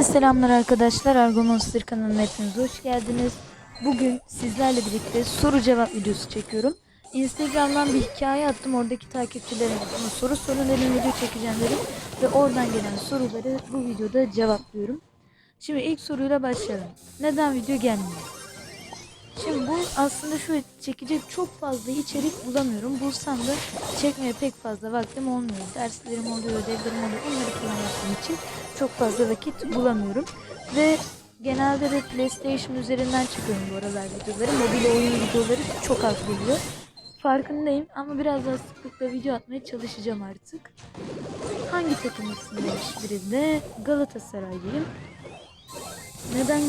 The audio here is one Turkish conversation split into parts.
Herkese selamlar arkadaşlar. Argo Monster kanalına hepiniz hoş geldiniz. Bugün sizlerle birlikte soru cevap videosu çekiyorum. Instagram'dan bir hikaye attım. Oradaki takipçilerime bana soru sorun dedim video çekeceğim dedim. Ve oradan gelen soruları bu videoda cevaplıyorum. Şimdi ilk soruyla başlayalım. Neden video gelmiyor? Şimdi bu aslında şu çekecek çok fazla içerik bulamıyorum. Bulsam da çekmeye pek fazla vaktim olmuyor. Derslerim oluyor, ödevlerim oluyor. Onları falan yaptığım için çok fazla vakit bulamıyorum. Ve genelde de PlayStation üzerinden çıkıyorum bu aralar videoları. Mobil oyun videoları çok az geliyor. Farkındayım ama biraz daha sıklıkla video atmaya çalışacağım artık. Hangi takımlısın demiş biri de Galatasaraylıyım. Neden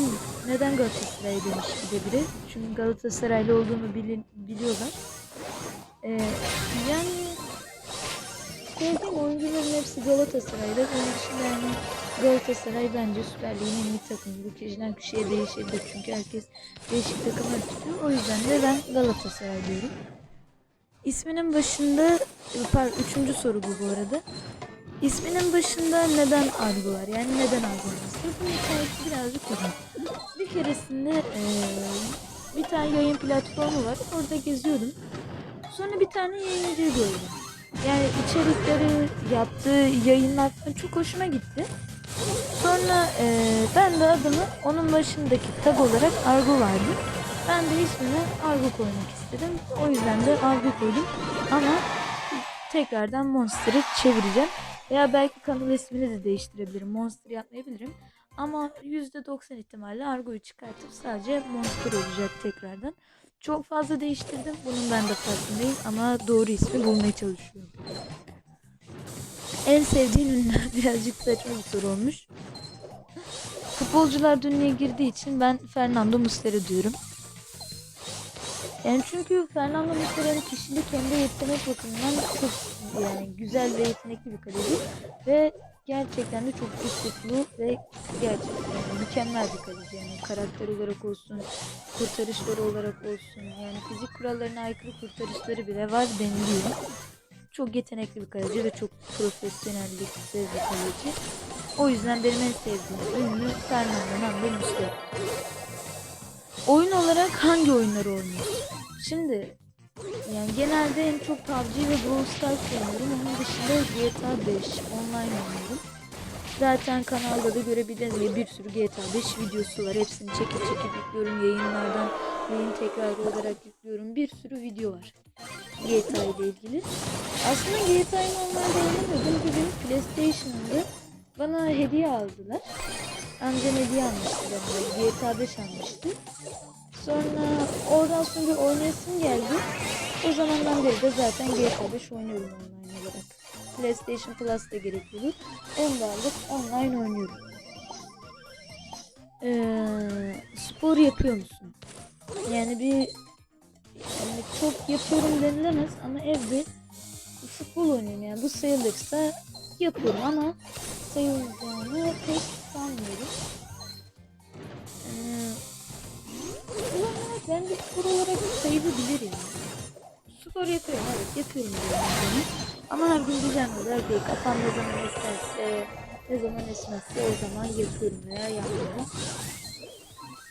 neden Galatasaray demiş bir de biri. Çünkü Galatasaraylı olduğumu bili- biliyorlar. Ee, yani sevdiğim oyuncuların hepsi Galatasaray'da. Onun dışında yani Galatasaray bence Süper Lig'in en iyi takımı. Bu kişiden kişiye değişebilir. Çünkü herkes değişik takımlar tutuyor. O yüzden de ben Galatasaray diyorum. İsminin başında, pardon üçüncü soru bu bu arada. İsminin başında neden argo var? Yani neden argo olması? Bunun hikayesi birazcık uzun. Bir keresinde eee, bir tane yayın platformu var. Orada geziyordum. Sonra bir tane yayıncıyı gördüm. Yani içerikleri yaptığı yayınlar çok hoşuma gitti. Sonra eee, ben de adımı onun başındaki tag olarak Argo vardı. Ben de ismini Argo koymak istedim. O yüzden de Argo koydum. Ama tekrardan Monster'ı çevireceğim. Veya belki kanal ismini de değiştirebilirim. Monster yapmayabilirim. Ama %90 ihtimalle Argo'yu çıkartıp sadece Monster olacak tekrardan. Çok fazla değiştirdim. Bunun ben de farkındayım ama doğru ismi bulmaya çalışıyorum. En sevdiğin ünlü birazcık saçma bir soru olmuş. Futbolcular dünyaya girdiği için ben Fernando Muslera diyorum. Yani çünkü Fernando Muslera'nın kişilik hem de yetenek bakımından çok yani güzel ve yetenekli bir kaleci ve gerçekten de çok üstluplu ve gerçekten yani mükemmel bir kaleci yani karakter olarak olsun, kurtarışları olarak olsun yani fizik kurallarına aykırı kurtarışları bile var deniliyor. Çok yetenekli bir kaleci ve çok profesyonellikte bir kaleci. O yüzden benim en sevdiğim ünlü Fernando Nando Muslera. Oyun olarak hangi oyunları oynuyorsun? Şimdi yani genelde en çok PUBG ve Brawl Stars oynuyorum. Onun dışında GTA 5 online oynuyorum. Zaten kanalda da görebildiğiniz gibi bir sürü GTA 5 videosu var. Hepsini çekip çekip yüklüyorum. Yayınlardan yayın tekrarı olarak yüklüyorum. Bir sürü video var GTA ile ilgili. Aslında GTA'yı normalde oynamıyordum. Bugün PlayStation'da bana hediye aldılar. Amcam hediye almıştı bana. GTA 5 almıştı. Sonra oradan sonra bir oynayasım geldi. O zamandan beri de zaten GTA 5 oynuyorum online olarak. PlayStation Plus da gerekiyordu. Onu aldık. Online oynuyorum. Ee, spor yapıyor musun? Yani bir yani çok yapıyorum denilemez ama evde futbol oynuyorum yani bu sayılırsa yapıyorum ama sayılacağını pek sanmıyorum. Ee, olarak bence spor olarak sayılabilir yani. Spor yapıyorum evet yapıyorum diyorum. Ama her gün düzenli olarak değil. Kafam ne zaman eserse, ne zaman esmezse o zaman yapıyorum veya yapmıyorum.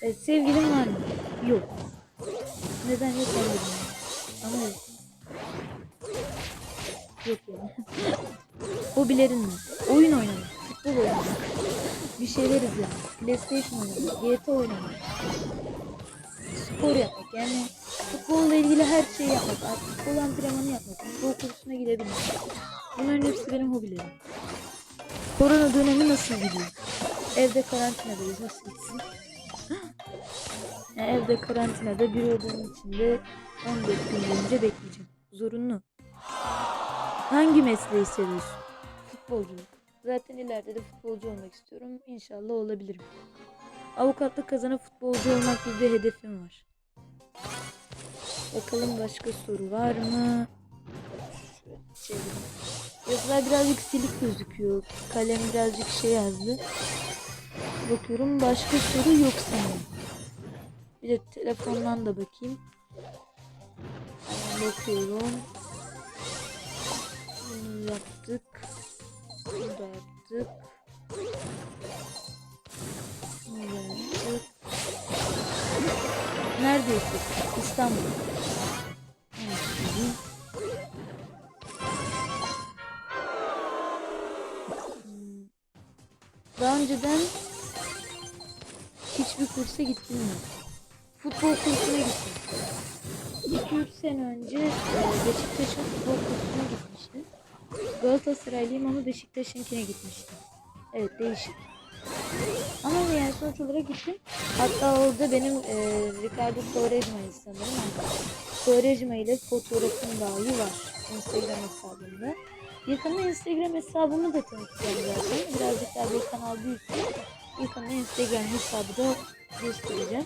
Evet, sevgilim var mı? Yok. Neden yok bilmiyorum. Ama yok. Yok yani. Hobilerin mi? Oyun oynamak, futbol oynamak, bir şeyler izlemek, PlayStation oynamak, GTA oynamak, spor yapmak yani futbolla ilgili her şeyi yapmak, artık futbol antrenmanı yapmak, futbol kursuna gidebilmek. Bunların hepsi benim hobilerim. Korona dönemi nasıl gidiyor? Evde karantinadayız nasıl gitsin? Evde karantinada bir odanın içinde 14 gün boyunca bekleyeceğim. Zorunlu. Hangi mesleği seviyorsun? Futbolculuk. Zaten ileride de futbolcu olmak istiyorum. İnşallah olabilirim. Avukatlık kazanıp futbolcu olmak gibi bir hedefim var. Bakalım başka soru var mı? Yazılar birazcık silik gözüküyor. Kalem birazcık şey yazdı. Bakıyorum başka soru yok sanırım. Bir de telefondan da bakayım. Bakıyorum. Bunu yaptık. Bunu da yaptık. Bunu da yaptık. Neredeyiz? İstanbul. Daha önceden hiçbir kursa gittim mi? Futbol kursuna gittim. 2-3 sene önce e, Beşiktaş'ın futbol kursuna gitmiştim. Galatasaraylıyım ama Beşiktaş'ınkine gitmiştim. Evet değişik. Ama yani sonuç olarak gittim. Hatta orada benim e, Ricardo Quaresma'yı sanırım. Quaresma ile fotoğrafım dahi var Instagram hesabımda. Yakında Instagram hesabımı da tanıtacağım zaten. Birazcık daha bir kanal büyüsün. Yakında Instagram hesabı da göstereceğim.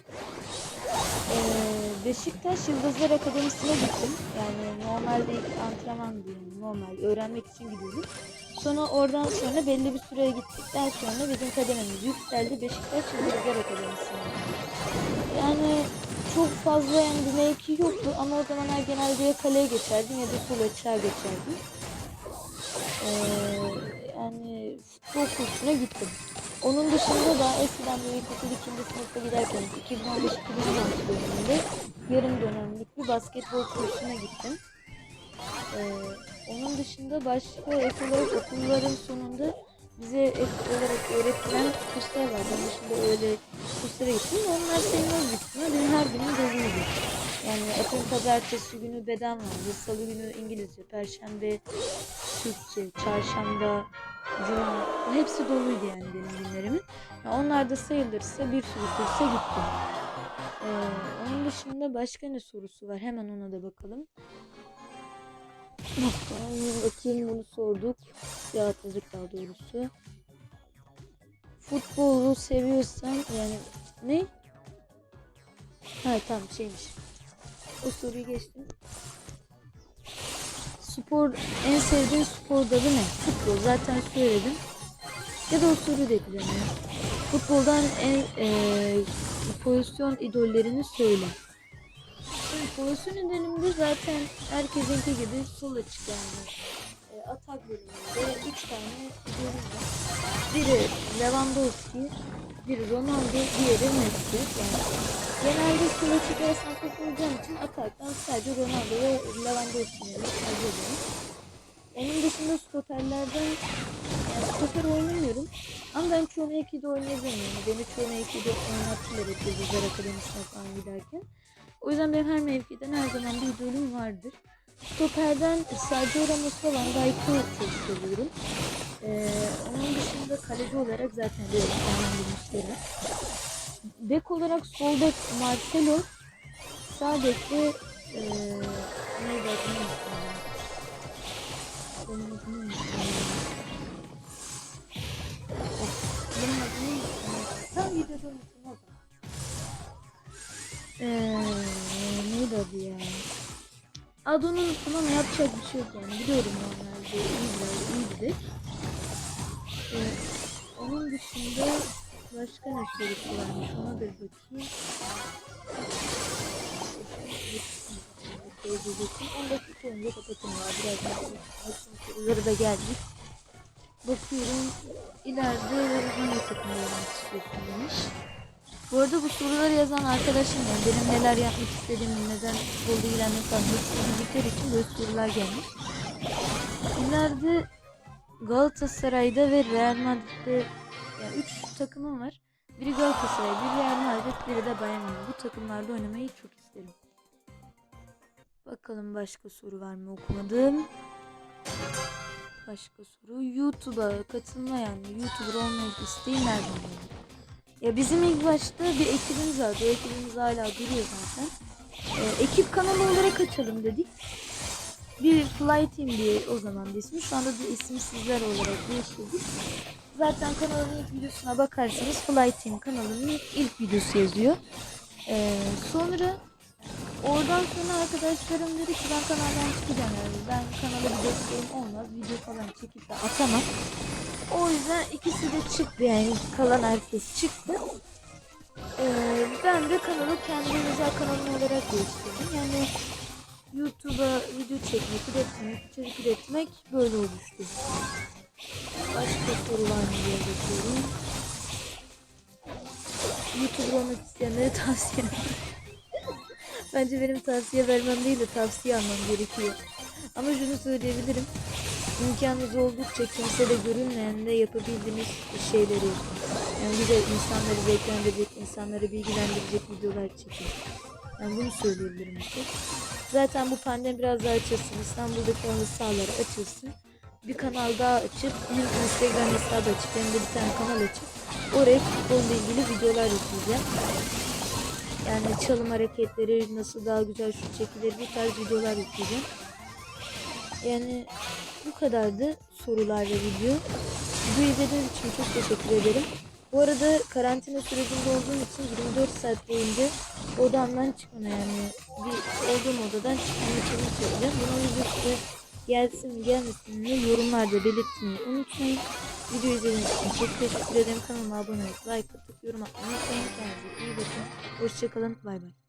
Ee, Beşiktaş Yıldızlar Akademisi'ne gittim. Yani normalde antrenman diyeyim, normal öğrenmek için gidiyordum. Sonra oradan sonra belli bir süreye gittikten sonra bizim kadememiz yükseldi. Beşiktaş Yıldızlar Akademisi'ne. Yani çok fazla yani bir mevki yoktu ama o zamanlar genelde ya kaleye geçerdim ya da sol açığa geçerdim. Ee, yani futbol kursuna gittim. Onun dışında da eskiden böyle ilkokul ikinci sınıfta giderken 2015-2016 döneminde yarım dönemlik bir basketbol kursuna gittim. Ee, onun dışında başka ek olarak okulların sonunda bize ek olarak öğretilen kurslar var. Ben dışında öyle kurslara gittim. Onlar sayılmaz büyük ihtimal. Benim her günüm doluydu. Yani atıyorum pazartesi günü beden vardı. Salı günü İngilizce, perşembe Türkçe, çarşamba, cuma hepsi doluydu yani benim günlerimin. Yani onlar da sayılırsa bir sürü kursa gittim. Ee, onun dışında başka ne sorusu var? Hemen ona da bakalım. Bakalım, bakayım bunu sorduk. Rahatladık daha doğrusu. Futbolu seviyorsan yani ne? Ha tamam şeymiş. O soruyu geçtim. Spor en sevdiğin spor dalı ne? Futbol zaten söyledim. Ya da o soruyu da ekleyeceğim. Futboldan en e, pozisyon idollerini söyle. Şimdi pozisyon idolümde zaten herkesinki gibi sol açık yani. E, atak bölümünde 3 tane idolüm var. Biri Lewandowski, biri Ronaldo, diğeri Messi. Yani genelde sol açık arasında takılacağım için ataktan sadece Ronaldo ve Lewandowski'yi tercih ediyorum. Onun dışında stoperlerden yani stoper oynamıyorum. Ama ben çoğu mevkide oynayabilirim. Beni çoğu mevkide oynattılar hep Yıldızlar Akademisi'ne falan giderken. O yüzden benim her mevkiden her zaman bir idolüm vardır. Stoperden Sergio Ramos'la Van Dijk'ı çok seviyorum. Ee, dışında kaleci olarak zaten de kendim Bek olarak sol bek Marcelo, sağ bekte ee, neydi adını. Benim adını benim adını. Tam videoda unuttum o zaman. Adı ya? Adını unuttum ama yapacak bir şey yok yani. Biliyorum normalde iyi biraz iyi bir Ee, onun dışında başka ne sorusu varmış ona da bakayım. 10 dakika önce kapatın ya biraz soruları da geldik. Bakıyorum ileride takımda oynamak istiyorsun demiş. Bu arada bu soruları yazan arkadaşım yani benim neler yapmak istediğimi, neden futbolda ilgilenmek falan hepsini için böyle sorular gelmiş. İleride Galatasaray'da ve Real Madrid'de yani 3 takımım var. Biri Galatasaray, biri Real Madrid, biri de Bayern Münih. Bu takımlarda oynamayı çok isterim. Bakalım başka soru var mı okumadım. Başka soru. YouTube'a katılma yani. YouTuber olmak isteği nereden geliyor? Ya bizim ilk başta bir ekibimiz vardı. Ekibimiz hala duruyor zaten. Ee, ekip kanalı olarak açalım dedik. Bir Fly Team diye o zaman da ismi. Şu anda da ismi sizler olarak değiştirdik. Zaten kanalın ilk videosuna bakarsanız Fly Team kanalının ilk videosu yazıyor. Ee, sonra oradan sonra arkadaşlarım dedi ki ben kanaldan çıkacağım yani. Ben kanala bir desteğim olmaz. Video falan çekip de atamam. O yüzden ikisi de çıktı yani kalan herkes çıktı. Ee, ben de kanalı kendi özel kanalım olarak değiştirdim. Yani YouTube'a video çekmek, üretmek, içerik üretmek böyle oluştu. Başka soru var mı diye bakıyorum. YouTuber olmak isteyenlere tavsiye. Bence benim tavsiye vermem değil de tavsiye almam gerekiyor. Ama şunu söyleyebilirim. İmkanınız oldukça kimse de görünmeyen de yapabildiğiniz şeyleri. Yani güzel insanları zevklendirecek, insanları bilgilendirecek videolar çekin. Yani bunu söyleyebilirim işte. Zaten bu pandemi biraz daha açılsın. İstanbul'daki halı sahaları açılsın. Bir kanal daha açıp hem Instagram hesabı açıp hem de bir tane kanal açıp oraya futbolla ilgili videolar yükleyeceğim. Yani çalım hareketleri nasıl daha güzel şut çekilir bu tarz videolar yükleyeceğim. Yani bu kadardı sorular ve video. Videoyu izlediğiniz için çok teşekkür ederim. Bu arada karantina sürecinde olduğum için 24 saat boyunca odamdan çıkmama yani bir olduğum odadan çıkmaya çalışacağım. Bunun videosu gelsin mi gelmesin mi yorumlarda belirtmeyi unutmayın. Video izlediğiniz için çok teşekkür ederim. Kanalıma abone olup like atıp yorum atmayı unutmayın. Kendinize iyi bakın. Hoşçakalın. Bay bay.